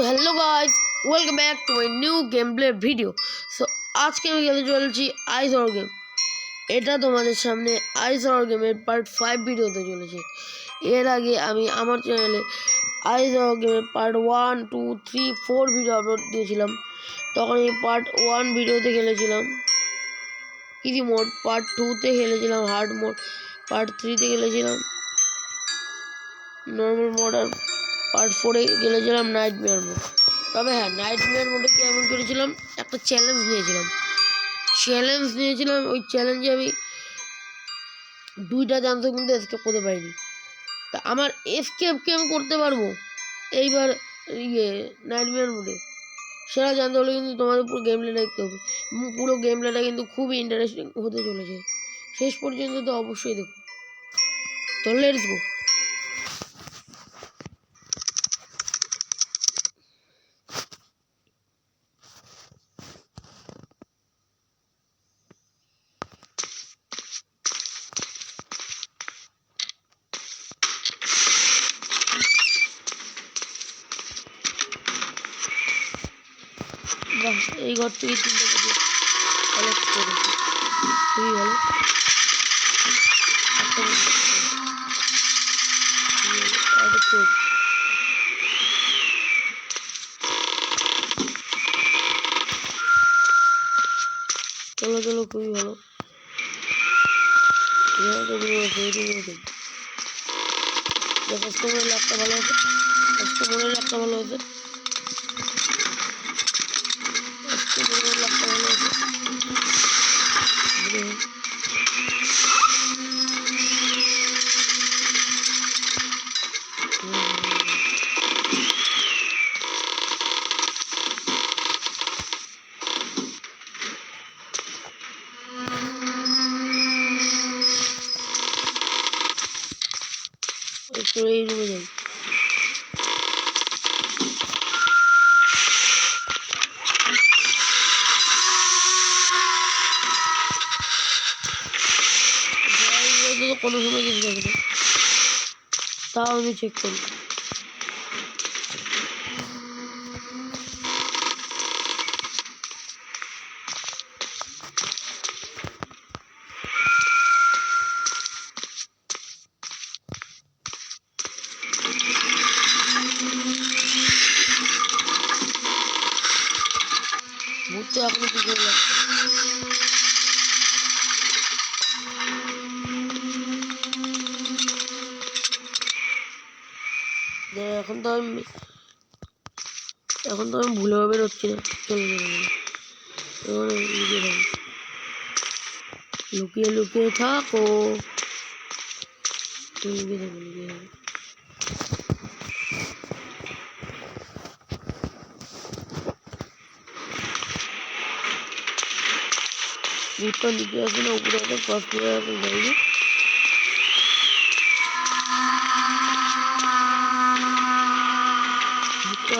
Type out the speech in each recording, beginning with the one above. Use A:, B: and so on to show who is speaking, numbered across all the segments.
A: তো hello guys welcome back to my new game play video so আজকে আমি খেলতে চলেছি আইস হর গেম এটা তোমাদের সামনে আইস হর গেমের পার্ট ফাইভ ভিডিওতে চলেছে। এর আগে আমি আমার চ্যানেলে আইস হর গেমের part one two three four video upload দিয়েছিলাম। তখন আমি পার্ট ওয়ান ভিডিওতে খেলেছিলাম। ইজি মোড পার্ট টুতে খেলেছিলাম হার্ড মোড পার্ট থ্রিতে খেলেছিলাম। নর্মাল মোড আর পার্ট ফোরে গেলেছিলাম নাইট মেয়ার মোড তবে হ্যাঁ নাইট মেয়ার মোডে কি এমন করেছিলাম? একটা চ্যালেঞ্জ নিয়েছিলাম। চ্যালেঞ্জ নিয়েছিলাম, ওই চ্যালেঞ্জে আমি দুইটা জানতো কিন্তু এসকেপ করতে পারিনি। তা আমার এসকেপকে আমি করতে পারব? এইবার ইয়ে নাইট মেয়ার মোডে সেটা জানতে হলে কিন্তু তোমাদের পুরো গেম প্লেটা দেখতে হবে। পুরো গেম প্লেটা কিন্তু খুবই ইন্টারেস্টিং হতে চলেছে। শেষ পর্যন্ত তো অবশ্যই দেখো। তো লেটস গো বাহ এই ঘর থেকে তিনটে পেজে কালেক্ট করেছি। খুবই ভালো ভালো। চলো চলো, খুবই ভালো। তো রুম আছে কাস্টমারের ল্যাপটা ভালো আছে üzere. ড্রাইভারে তো কোনো সময় কিছু দেখে না তাও আমি চেক এখনও তো আমি, এখন তো আমি ভুলে বেরোচ্ছি না লুকিয়ে লুকিয়ে থাকো। লুকিয়ে থাকো লুকিয়ে থাকো আছে না, উপরে ফ্লোরে আছে যাইবে ভূতটা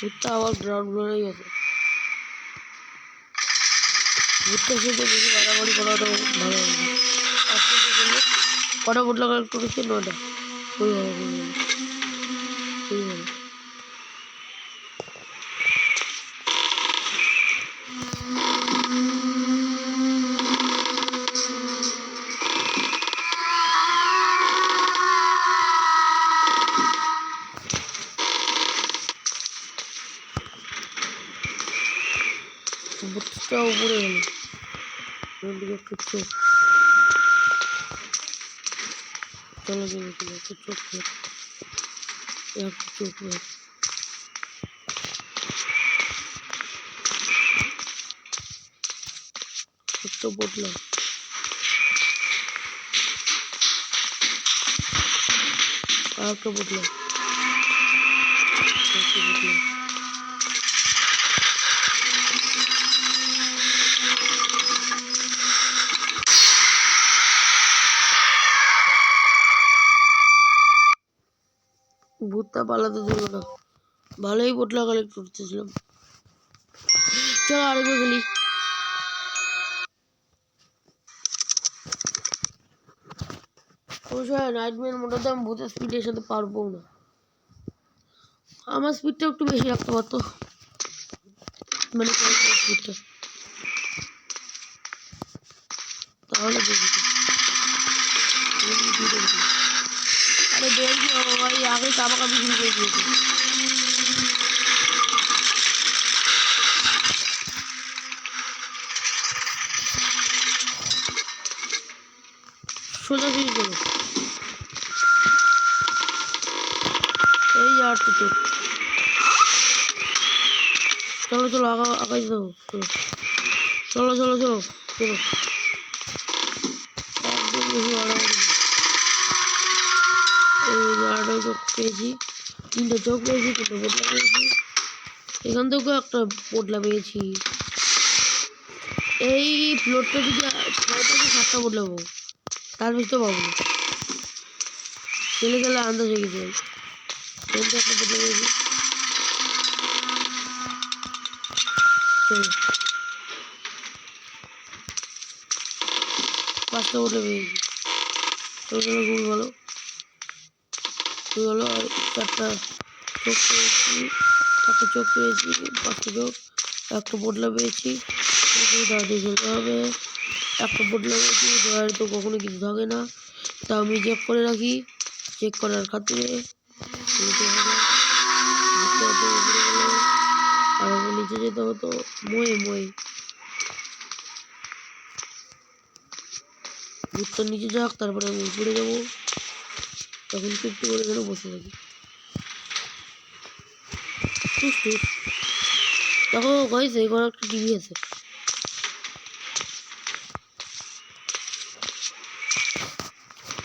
A: ভূতটা আবার গ্রাউন্ড হয়ে গেছে। ভূতটার শুধু বেশি বাড়াবাড়ি করাটা ভালো কটা ভোট লাগা করেছে? নটা ভালো চোখটা উপরে গেল ওখান থেকে একটা চোখ চলো চলো চলো একটা চোখ বের। এই একটা চোখ বের। একটা বদলাম আর একটা বদলাম বদলাম পালাতে দিল না। ভালোই পোটলা কালেক্ট করতেছিলাম। চলো আরেকবার মোটাতে আমি ভূতের স্পিডের সাথে পারব না। আমার স্পিডটা একটু বেশি রাখতে পারতো মানে স্পিডটা তাহলে দেখেছি আরে বেরবি আগে কাবাকাবি শুরু করে দিয়েছে। সোজাসুজি করো এই আটটা চোখ। চলো চলো, আগা, আগাই চলো। চলো চলো চলো চলো। একদম বেশি আটটা চোখ পেয়েছি তিনটে চোখ পেয়েছি তিনটে পোটলা পেয়েছি। এখান থেকেও একটা পোটলা পেয়েছি। এই ফ্লোরটা যদি ছয়টা কি সাতটা পোটলা পাবো। তার বেশি তো পাবো না। খেলে আন্দাজ হয়ে গেছে। একটা গেছে চলো। পাঁচটা বদলে পেয়েছি। চলো চলো, খুবই ভালো। আর চারটা চোখ পেয়েছি, চারটা চোখ পেয়েছি, পাঁচটা চোখ, একটা বদলা পেয়েছি। তাড়াতাড়ি খেলতে হবে একটা বদলা পেয়েছি ড্রয়ারে তো কখনো কিছু থাকে না। তা আমি চেক করে রাখি চেক করার খাতিরে যেতে যেতে আর নিচে যেতে হতো ময়ে ময়ে। ভূতটা নিচে যাক, তারপরে আমি উপরে যাব। তখন চুপটি করে এখানে বসে থাকি দেখো গাইস এই ঘরে একটা টিভি আছে।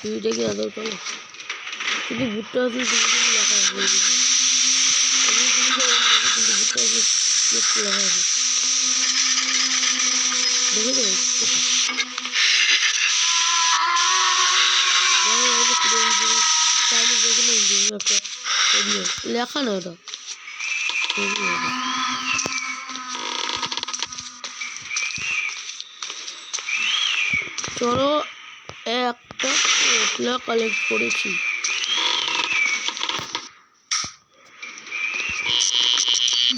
A: টিভিটা কি আদৌ চলে? কিন্তু ভুট্টা টিভি লেখা আছে। কিন্তু ভুট্টা আসলে লেখা আছে। দেখে লেখা না ওটা চলো, একটা কালেক্ট করেছি।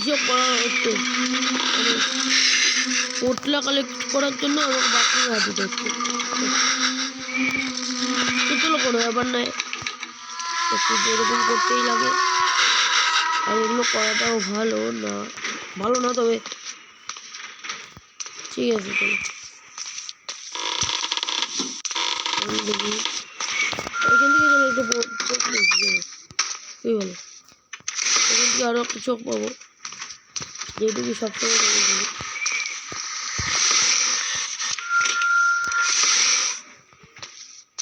A: কিসব করা হচ্ছে? পোটলা কালেক্ট করার জন্য আমাকে বাথরুমে হাঁটতে হচ্ছে। তো চলো কোনো ব্যাপার নয়। একটু এরকম করতেই লাগে। আর এগুলো করাটাও ভালো না। ভালো না তবে ঠিক আছে চলো। দেখি। এখান থেকে চলো একটা চোখ পেয়েছি চলো কি বলো। এখান থেকে আরও একটা চোখ পাবো। যেটুকু সবসময় দেখেছিলি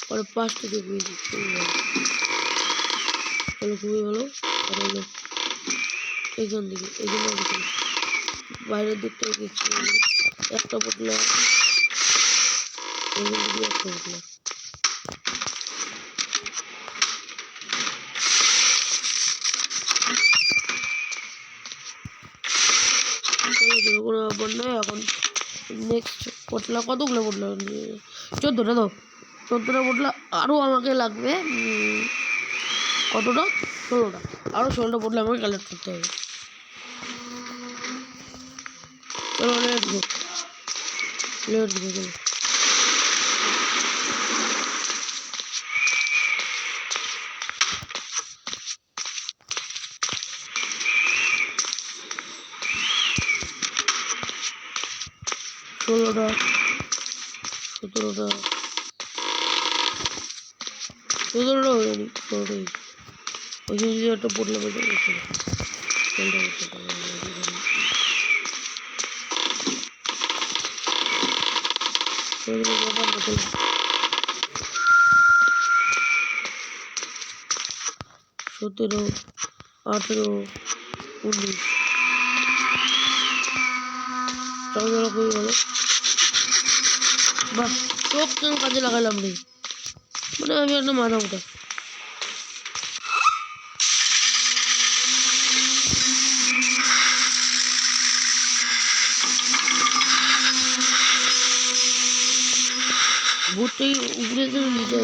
A: পরে পাঁচটা চোখ পেয়েছি খুবই ভালো আর হলো এখান থেকে চলো বাইরের দিকটাও দেখছি একটা পটলা এখান থেকে একটা পটলা কোনো কতগুলো পটলা? চোদ্দোটা দাও। চোদ্দোটা পটলা আরও আমাকে লাগবে কতটা? ষোলোটা। আরও ষোলোটা পটলা আমাকে কালেক্ট করতে হবে। ষোলোটা, সতেরোটা। সতেরোটা হয়ে যায়নি ষোলোটাই। ওই একটা পড়লে। সতেরো, আঠেরো, উনিশ। চলো খুবই ভালো বাহ, চোখ কেন কাজে লাগালাম নেই মানে আমি একটা মাথা মোটা। ভূতটাই উপরে যেন নিচে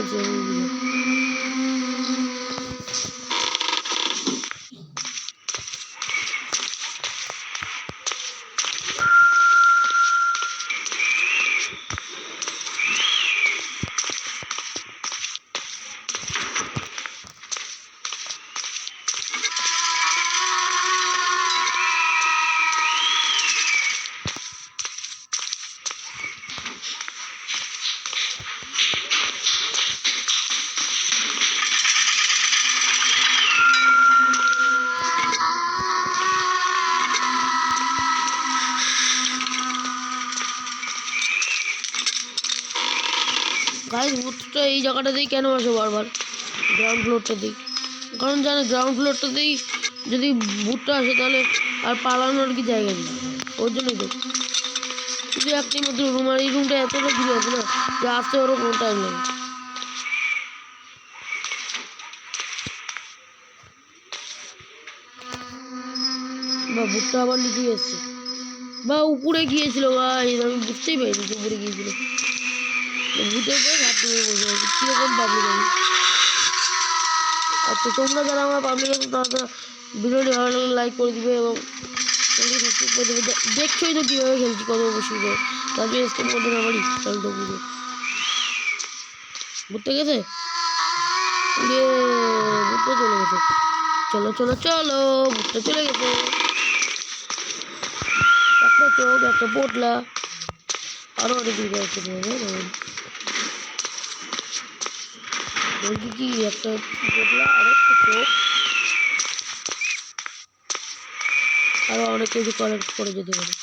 A: গাইস ভূতটা এই জায়গাটাতেই কেন আসে বারবার? গ্রাউন্ড ফ্লোরটাতেই কারণ জানে গ্রাউন্ড ফ্লোরটাতেই যদি ভূতটা আসে তাহলে আর পালানোর কি জায়গা নেই। ওর জন্যই তো। শুধু একটাই মাত্র রুম আর এই রুমটা এতটা দূরে আছে না, যে আসতে ওরও কোনো টাইম লাগে। বা ভূতটা আবার নিচে এসছে বা উপরে গিয়েছিল ভাই, আমি বুঝতেই পারিনি উপরে গিয়েছিল। ভূতের বসে আছে। কীরকম আচ্ছা তোমরা যারা আমার পাবলিক আছো, তারা ভিডিওটি ভালো লাগলে লাইক করে দিবে এবং দেবে। দেখছোই তো কীভাবে খেলছি, কত অসুবিধা তার জন্য স্কিপ করতে ঘুরতে গেছে? ইয়ে ঘুরতে চলে গেছে। চলো চলো চলো, ঘুরতে চলে গেছে। একটা চোখ, একটা পোটলা। আরও অনেক কিছু আছে কি একটা পোটলা আর একটা চোখ আরও অনেক কিছু কালেক্ট করে যেতে পারে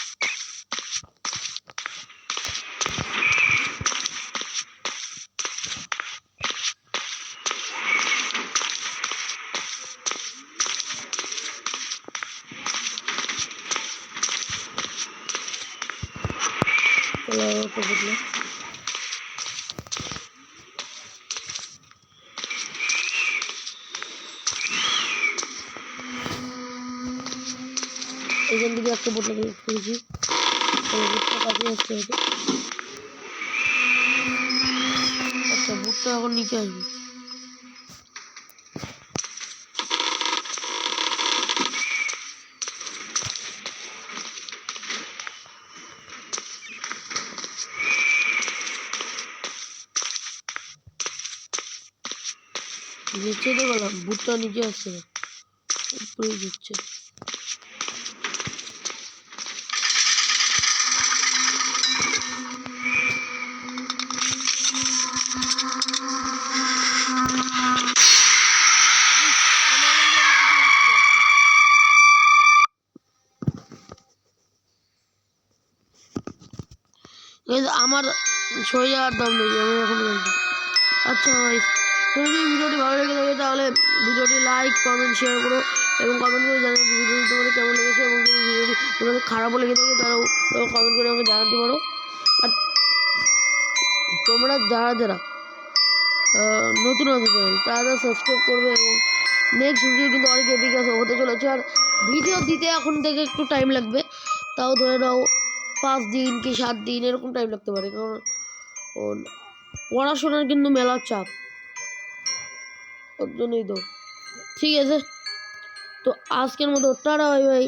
A: চলো আরও একটা বোতল কালেক্ট করেছি। আচ্ছা এখন নিচে আসবে। নিচে তো গেলাম বুটটা নিচে আসছে না। দিচ্ছে আমার ছয় যাওয়ার দাম নেই আমি এখন বলছি। আচ্ছা ভাই তুমি যদি ভিডিওটি ভালো লেগে থাকে তাহলে ভিডিওটি লাইক কমেন্ট শেয়ার করো এবং কমেন্ট করে জানাও ভিডিওটি তোমাদের কেমন লেগেছে এবং যদি ভিডিওটি তোমাদের খারাপও লেগে থাকে তোমরা কমেন্ট করে আমাকে জানাতে পারো। আর তোমরা যারা যারা নতুন আছে চ্যানেল তারা সাবস্ক্রাইব করবে এবং নেক্সট ভিডিও কিন্তু অনেক এপিক আছে, হতে চলেছে। আর ভিডিও দিতে এখন থেকে একটু টাইম লাগবে, তাও ধরে নাও পাঁচ দিন কি সাত দিন এরকম টাইম লাগতে পারে, কারণ পড়াশোনার কিন্তু মেলার চাপ। ওর জন্যই তো। ঠিক আছে। তো আজকের মতো টাটা, বাই বাই।